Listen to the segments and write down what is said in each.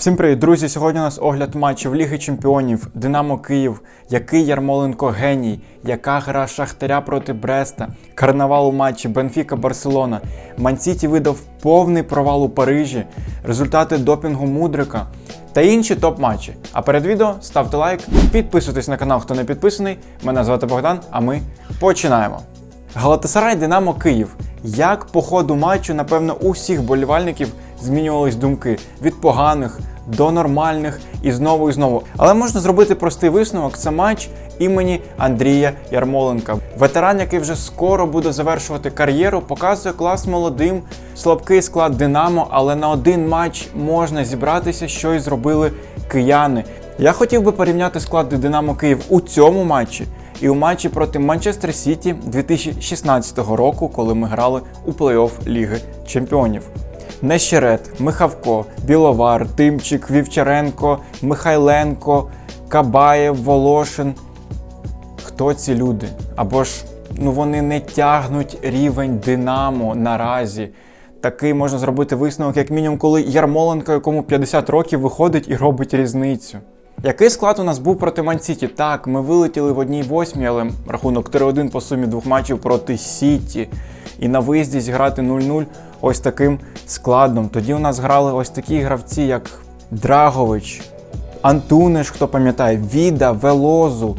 Всім привіт, друзі! Сьогодні у нас огляд матчів Ліги Чемпіонів, Динамо Київ, який Ярмоленко геній, яка гра Шахтаря проти Бреста, карнавал у матчі Бенфіка Барселона, Мансіті видав повний провал у Парижі, результати допінгу Мудрика та інші топ-матчі. А перед відео ставте лайк, підписуйтесь на канал, хто не підписаний. Мене звати Богдан, а ми починаємо. Галатасарай Динамо Київ. Як по ходу матчу, напевно, у всіх болівальників змінювались думки від поганих до нормальних і знову і знову. Але можна зробити простий висновок: це матч імені Андрія Ярмоленка. Ветеран, який вже скоро буде завершувати кар'єру, показує клас молодим, слабкий склад Динамо, але на один матч можна зібратися, що і зробили кияни. Я хотів би порівняти склади Динамо Київ у цьому матчі і у матчі проти Манчестер Сіті 2016 року, коли ми грали у плей-офф Ліги Чемпіонів. Нещерет, Михавко, Біловар, Тимчик, Вівчаренко, Михайленко, Кабаєв, Волошин. Хто ці люди? Або ж ну вони не тягнуть рівень Динамо наразі. Такий можна зробити висновок, як мінімум, коли Ярмоленко, якому 50 років, виходить і робить різницю. Який склад у нас був проти Мансіті? Так, ми вилетіли в одній восьмій, але рахунок 3-1 по сумі двох матчів проти Сіті. І на виїзді зіграти 0-0 ось таким складом. Тоді у нас грали ось такі гравці, як Драгович, Антунеш, хто пам'ятає, Віда, Велозу.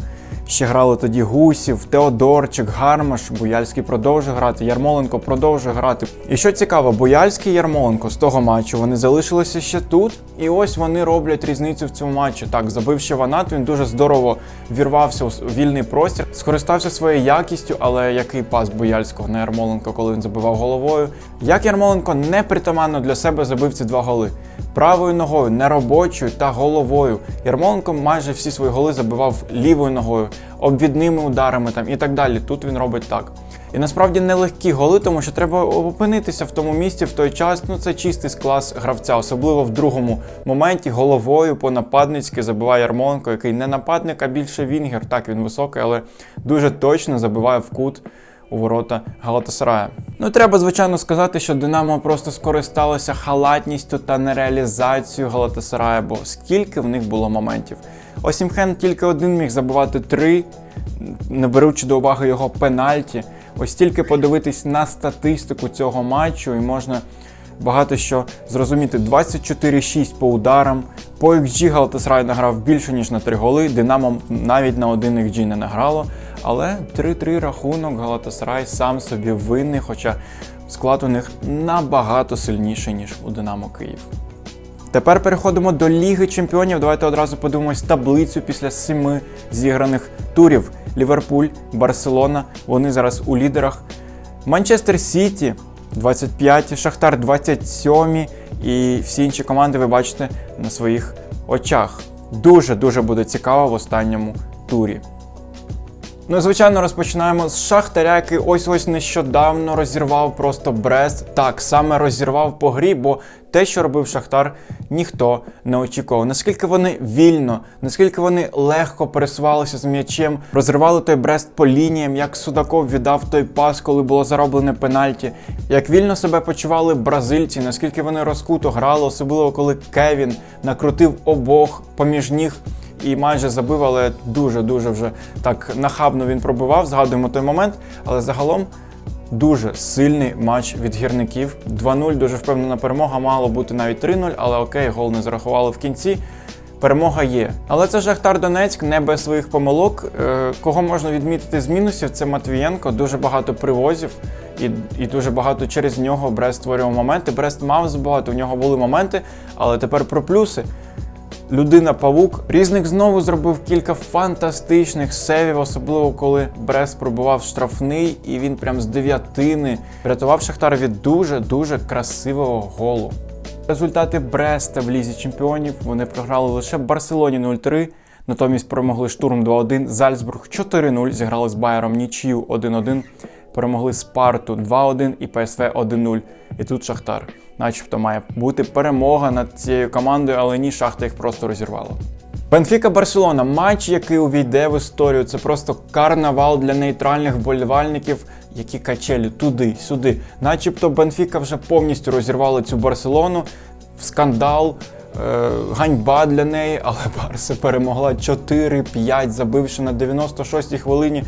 Ще грали тоді Гусів, Теодорчик, Гармаш, Буяльський продовжує грати, Ярмоленко продовжує грати. І що цікаво, Буяльський і Ярмоленко з того матчу вони залишилися ще тут, і ось вони роблять різницю в цьому матчі. Так, забивши ванат, він дуже здорово вірвався у вільний простір, скористався своєю якістю, але який пас Буяльського на Ярмоленко, коли він забивав головою. Як Ярмоленко непритаманно для себе забив ці два голи. Правою ногою, неробочою та головою. Ярмоленко майже всі свої голи забивав лівою ногою, обвідними ударами там і так далі. Тут він робить так. І насправді нелегкі голи, тому що треба опинитися в тому місці в той час. Ну це чистий клас гравця, особливо в другому моменті головою по нападницьки забиває Ярмоленко, який не нападник, а більше Вінгер. Так він високий, але дуже точно забиває в кут у ворота Галатасарая. Ну треба звичайно сказати, що Динамо просто скористалося халатністю та нереалізацією Галатасарая, бо скільки в них було моментів. Осімхен тільки один міг забивати три, не беручи до уваги його пенальті. Ось тільки подивитись на статистику цього матчу, і можна багато що зрозуміти. 24-6 по ударам. По XG Галатасарай награв більше, ніж на 3 голи. Динамо навіть на один XG не награло. Але 3-3 рахунок Галатасарай сам собі винний, хоча склад у них набагато сильніший, ніж у Динамо Київ. Тепер переходимо до Ліги Чемпіонів. Давайте одразу подивимось таблицю після семи зіграних турів. Ліверпуль, Барселона. Вони зараз у лідерах. Манчестер Сіті 25, Шахтар 27 і всі інші команди ви бачите на своїх очах. Дуже-дуже буде цікаво в останньому турі. Ну, і, звичайно, розпочинаємо з Шахтаря, який ось ось нещодавно розірвав просто Брест. Так, саме розірвав по грі, бо те, що робив Шахтар, ніхто не очікував. Наскільки вони вільно, наскільки вони легко пересувалися з м'ячем, розривали той Брест по лініям, як Судаков віддав той пас, коли було зароблене пенальті, як вільно себе почували бразильці, наскільки вони розкуто грали, особливо коли Кевін накрутив обох поміж ніг і майже забив, але дуже-дуже вже так нахабно він пробивав. Згадуємо той момент. Але загалом дуже сильний матч від гірників. 2-0, дуже впевнена перемога. Мало бути навіть 3-0, але окей, гол не зарахували в кінці. Перемога є. Але це Шахтар Донецьк не без своїх помилок. Е, Кого можна відмітити з мінусів, це Матвієнко. Дуже багато привозів і і дуже багато через нього Брест створював моменти. Брест мав забагато, у нього були моменти, але тепер про плюси. Людина Павук. Різник знову зробив кілька фантастичних севів, особливо коли Брест пробував штрафний, і він прям з дев'ятини врятував Шахтар від дуже-дуже красивого голу. Результати Бреста в лізі чемпіонів вони програли лише Барселоні 0-3. Натомість перемогли штурм 2-1, Зальцбург 4-0, зіграли з Байером нічию 1-1, перемогли Спарту 2-1 і ПСВ 1-0. І тут Шахтар начебто має бути перемога над цією командою, але ні, шахта їх просто розірвала. Бенфіка Барселона матч, який увійде в історію. Це просто карнавал для нейтральних вболівальників, які качелі туди, сюди. Начебто Бенфіка вже повністю розірвала цю Барселону в скандал. Е, ганьба для неї, але Барса перемогла 4-5, забивши на 96-й хвилині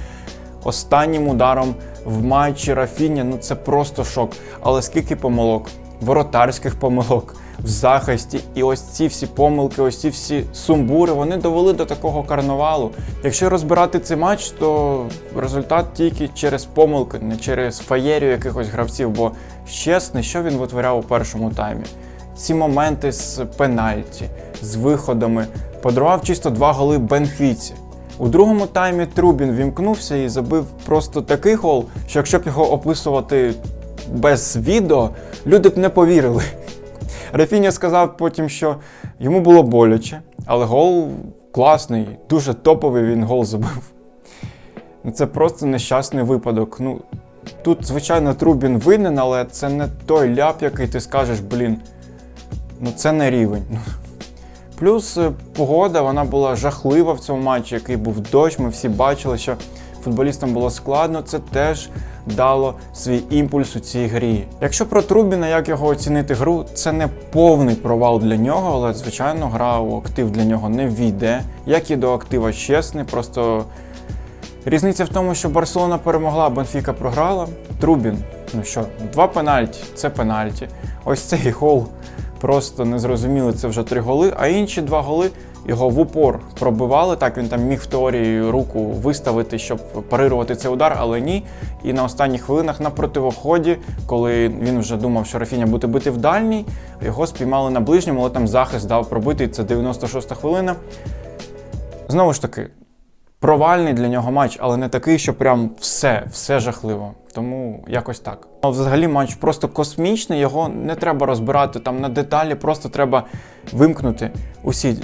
останнім ударом в матчі Рафіня. Ну це просто шок. Але скільки помилок, воротарських помилок в захисті, і ось ці всі помилки, ось ці всі сумбури, вони довели до такого карнавалу. Якщо розбирати цей матч, то результат тільки через помилки, не через фаєрію якихось гравців. Бо чесне, що він витворяв у першому таймі? Ці моменти з пенальті, з виходами, подарував чисто два голи Бенфіці. У другому таймі Трубін вімкнувся і забив просто такий гол, що якщо б його описувати без відео, люди б не повірили. Рафіня сказав потім, що йому було боляче, але гол класний, дуже топовий він гол забив. Ну, Це просто нещасний випадок. Ну, тут, звичайно, Трубін винен, але це не той ляп, який ти скажеш, блін, ну це не рівень. Плюс е, погода вона була жахлива в цьому матчі, який був дощ. Ми всі бачили, що футболістам було складно. Це теж дало свій імпульс у цій грі. Якщо про Трубіна, як його оцінити гру, це не повний провал для нього, але звичайно гра у актив для нього не війде. Як і до актива чесний, просто різниця в тому, що Барселона перемогла, Бенфіка програла. Трубін, ну що, два пенальті це пенальті. Ось цей гол просто не зрозуміли, це вже три голи, а інші два голи його в упор пробивали. Так він там міг в теорії руку виставити, щоб парирувати цей удар, але ні. І на останніх хвилинах на противоході, коли він вже думав, що Рафіня буде бити в дальній, його спіймали на ближньому, але там захист дав пробити. і Це 96-та хвилина. Знову ж таки, провальний для нього матч, але не такий, що прям все, все жахливо. Тому якось так. А взагалі матч просто космічний, його не треба розбирати там на деталі, просто треба вимкнути усі е,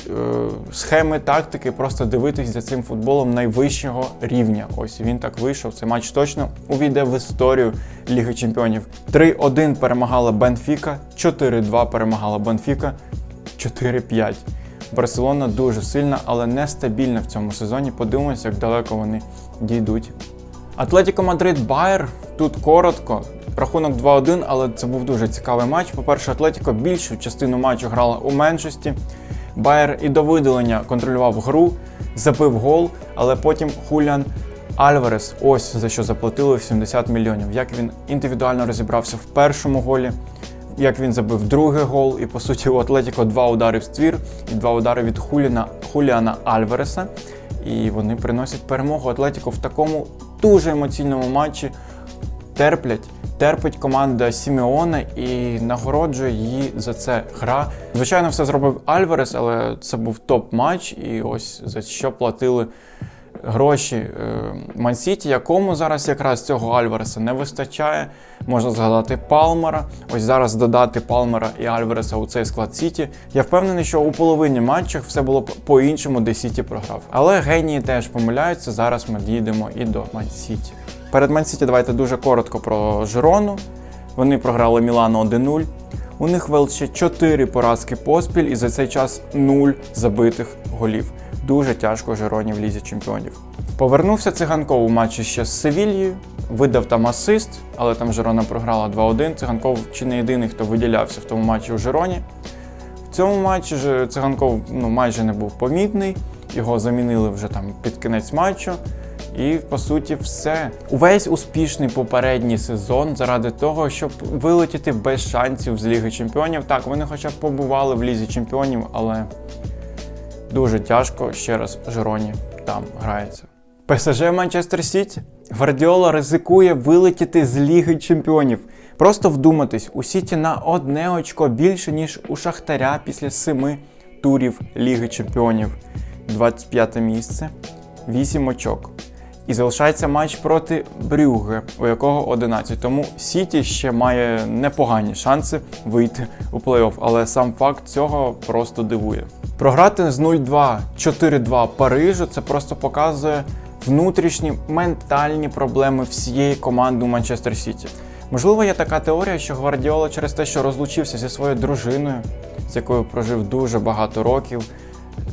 схеми, тактики, просто дивитись за цим футболом найвищого рівня. Ось він так вийшов. Цей матч точно увійде в історію Ліги Чемпіонів. 3-1 перемагала Бенфіка, 4-2 перемагала Бенфіка, 4-5. Барселона дуже сильна, але нестабільна в цьому сезоні. Подивимося, як далеко вони дійдуть. Атлетіко Мадрид Байер тут коротко. Рахунок 2-1, але це був дуже цікавий матч. По-перше, Атлетіко більшу частину матчу грала у меншості. Байер і до видалення контролював гру, забив гол, але потім Хуліан Альварес ось за що заплатили 70 мільйонів. Як він індивідуально розібрався в першому голі, як він забив другий гол, і по суті у Атлетіко два удари в ствір і два удари від Хуліна, Хуліана Альвареса. І вони приносять перемогу Атлетіко в такому дуже емоційному матчі. Терплять, терпить команда Сімеона і нагороджує її за це гра. Звичайно, все зробив Альварес, але це був топ-матч, і ось за що платили гроші Мансіті, якому зараз якраз цього Альвареса не вистачає. Можна згадати Палмера. Ось зараз додати Палмера і Альвареса у цей склад Сіті. Я впевнений, що у половині матчів все було по-іншому, де Сіті програв. Але генії теж помиляються. Зараз ми дійдемо і до Мансіті. Перед Мансіті давайте дуже коротко про Жирону. Вони програли Мілану 1-0. У них вел ще 4 поразки поспіль, і за цей час 0 забитих голів. Дуже тяжко Жироні в лізі чемпіонів. Повернувся циганков у матчі ще з Севільєю, видав там асист, але там Жирона програла 2-1. Циганков чи не єдиний, хто виділявся в тому матчі у Жироні. В цьому матчі циганков ну, майже не був помітний, його замінили вже там під кінець матчу. І по суті, все. Увесь успішний попередній сезон заради того, щоб вилетіти без шансів з Ліги Чемпіонів. Так, вони хоча б побували в Лізі Чемпіонів, але дуже тяжко ще раз Жироні там грається. ПСЖ Манчестер Сіті. Гвардіола ризикує вилетіти з Ліги Чемпіонів. Просто вдуматись, у Сіті на одне очко більше, ніж у Шахтаря після семи турів Ліги Чемпіонів. 25 місце, 8 очок. І залишається матч проти Брюге, у якого 11. Тому Сіті ще має непогані шанси вийти у плей-офф, але сам факт цього просто дивує. Програти з 0-2, 4-2 Парижу це просто показує внутрішні ментальні проблеми всієї команди у Манчестер Сіті. Можливо, є така теорія, що Гвардіола через те, що розлучився зі своєю дружиною, з якою прожив дуже багато років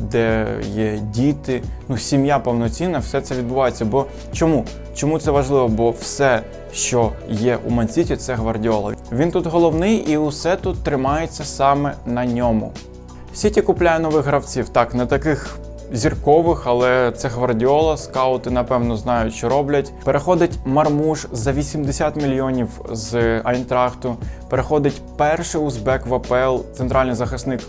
де є діти, ну сім'я повноцінна, все це відбувається. Бо чому? Чому це важливо? Бо все, що є у Мансіті, це гвардіола. Він тут головний і усе тут тримається саме на ньому. Сіті купляє нових гравців, так, не таких зіркових, але це Гвардіола, скаути, напевно, знають, що роблять. Переходить Мармуш за 80 мільйонів з Айнтрахту. Переходить перший узбек в АПЛ, центральний захисник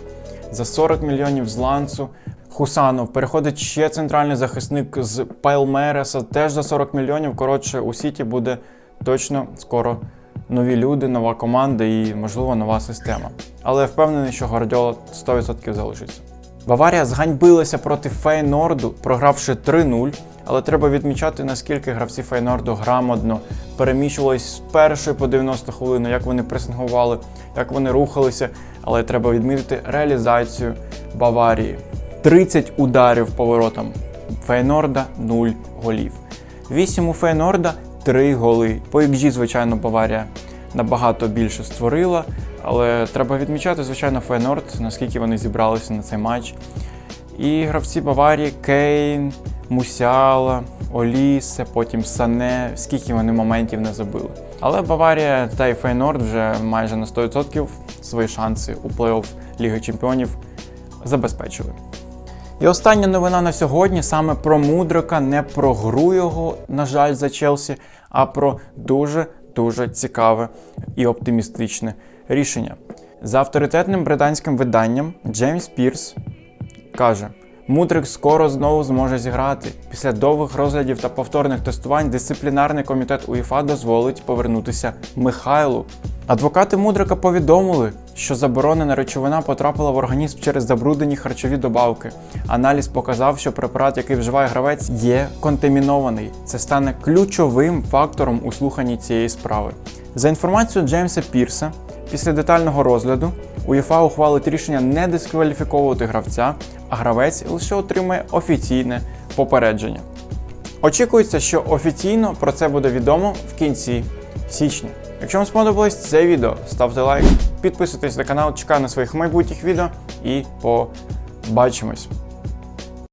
за 40 мільйонів з Ланцу. Хусанов переходить ще центральний захисник з Пайлмереса, теж за 40 мільйонів. Коротше, у Сіті буде точно скоро нові люди, нова команда і, можливо, нова система. Але я впевнений, що Гвардіола 100% залишиться. Баварія зганьбилася проти Фейнорду, програвши 3-0. Але треба відмічати, наскільки гравці Фейнорду грамотно переміщувались з першої по 90 хвилину, як вони пресингували, як вони рухалися. Але треба відмітити реалізацію Баварії. 30 ударів поворотом. Фейнорда 0 голів. 8 у Фейнорда 3 голи. По XG, звичайно, Баварія набагато більше створила. Але треба відмічати, звичайно, Фейнорд, наскільки вони зібралися на цей матч. І гравці Баварії Кейн, Мусяла, Олісе, потім Сане, скільки вони моментів не забили. Але Баварія та й Фейнорд вже майже на 100% свої шанси у плей-офф Ліги Чемпіонів забезпечили. І остання новина на сьогодні саме про Мудрика, не про гру його, на жаль, за Челсі, а про дуже дуже цікаве і оптимістичне рішення. За авторитетним британським виданням Джеймс Пірс каже: Мудрик скоро знову зможе зіграти. Після довгих розглядів та повторних тестувань дисциплінарний комітет УЄФА дозволить повернутися Михайлу. Адвокати Мудрика повідомили, що заборонена речовина потрапила в організм через забруднені харчові добавки. Аналіз показав, що препарат, який вживає гравець, є контамінований. Це стане ключовим фактором у слуханні цієї справи. За інформацією Джеймса Пірса, після детального розгляду УЄФА ухвалить рішення не дискваліфіковувати гравця, а гравець лише отримає офіційне попередження. Очікується, що офіційно про це буде відомо в кінці січня. Якщо вам сподобалось це відео, ставте лайк, підписуйтесь на канал, чекаю на своїх майбутніх відео і побачимось.